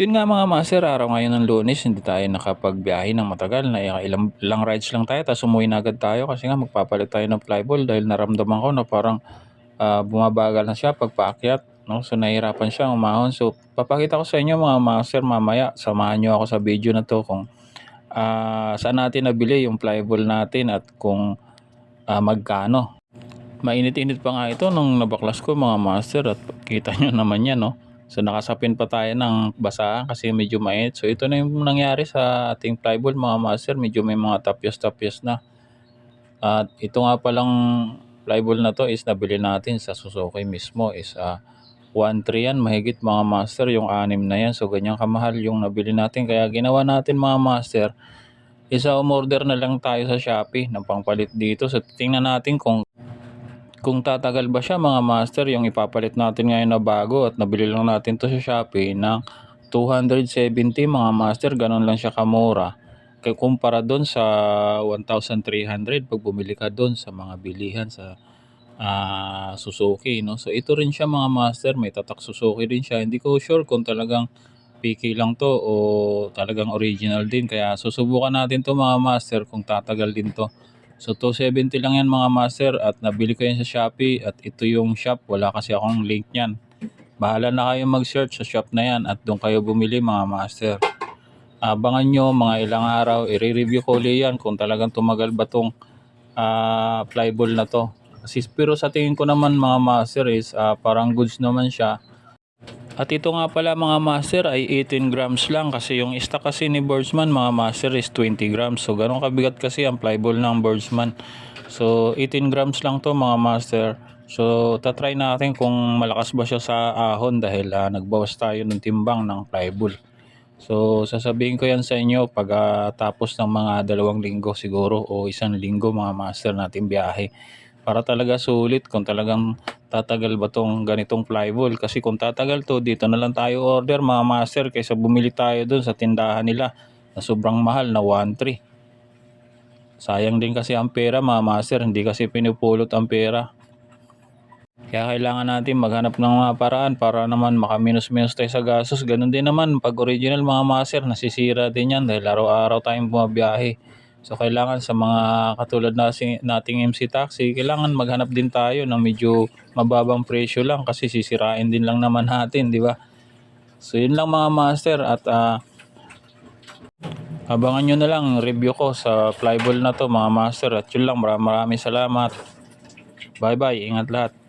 Yun nga mga master, araw ngayon ng lunes, hindi tayo nakapagbiyahe ng matagal. Na ilang, ilang rides lang tayo, tapos umuwi na agad tayo kasi nga magpapalit tayo ng flyball dahil naramdaman ko na parang ah, bumabagal na siya pagpaakyat. No? So nahihirapan siya umahon. So papakita ko sa inyo mga master mamaya. Samahan nyo ako sa video na to kung ah, saan natin nabili yung flyball natin at kung ah, magkano. Mainit-init pa nga ito nung nabaklas ko mga master at kita nyo naman yan no. So nakasapin pa tayo ng basahan kasi medyo mainit. So ito na yung nangyari sa ating flyball mga master. Medyo may mga tapyos-tapyos na. At ito nga palang flyball na to is nabili natin sa Suzuki mismo is ah 1.3 yan mahigit mga master yung anim na yan. So ganyan kamahal yung nabili natin. Kaya ginawa natin mga master isa umorder na lang tayo sa Shopee ng pangpalit dito. So tingnan natin kung kung tatagal ba siya mga master yung ipapalit natin ngayon na bago at nabili lang natin to sa Shopee ng 270 mga master ganun lang siya kamura. Kaya kumpara doon sa 1,300 pag bumili ka doon sa mga bilihan sa ah, Suzuki no? So ito rin siya mga master may tatak Suzuki din siya. Hindi ko sure kung talagang PK lang to o talagang original din. Kaya susubukan natin to mga master kung tatagal din to So 270 lang yan mga master at nabili ko yan sa Shopee at ito yung shop. Wala kasi akong link niyan. Bahala na kayo mag-search sa shop na yan at doon kayo bumili mga master. Abangan nyo mga ilang araw, i-review ko ulit yan kung talagang tumagal ba tong ah, flyball na to. Kasi, pero sa tingin ko naman mga master is ah, parang goods naman siya. At ito nga pala mga master ay 18 grams lang kasi yung stock kasi ni Birdsman mga master is 20 grams. So ganun kabigat kasi ang flyball ng Birdsman. So 18 grams lang to mga master. So tatry natin kung malakas ba siya sa ahon dahil ah, nagbawas tayo ng timbang ng flyball. So sasabihin ko yan sa inyo pag ah, tapos ng mga dalawang linggo siguro o isang linggo mga master natin biyahe. Para talaga sulit kung talagang tatagal ba tong ganitong flyball. Kasi kung tatagal to, dito na lang tayo order mga master kaysa bumili tayo dun sa tindahan nila na sobrang mahal na 1.3. Sayang din kasi ang pera mga master, hindi kasi pinupulot ang pera. Kaya kailangan natin maghanap ng mga paraan para naman makaminus-minus tayo sa gastos. Ganun din naman pag original mga master, nasisira din yan dahil araw-araw tayong bumabiyahe. So kailangan sa mga katulad nating, nating MC Taxi, kailangan maghanap din tayo ng medyo mababang presyo lang kasi sisirain din lang naman natin, di ba? So yun lang mga master at ah, abangan nyo na lang ang review ko sa flyball na to mga master at yun lang maraming maraming salamat. Bye bye, ingat lahat.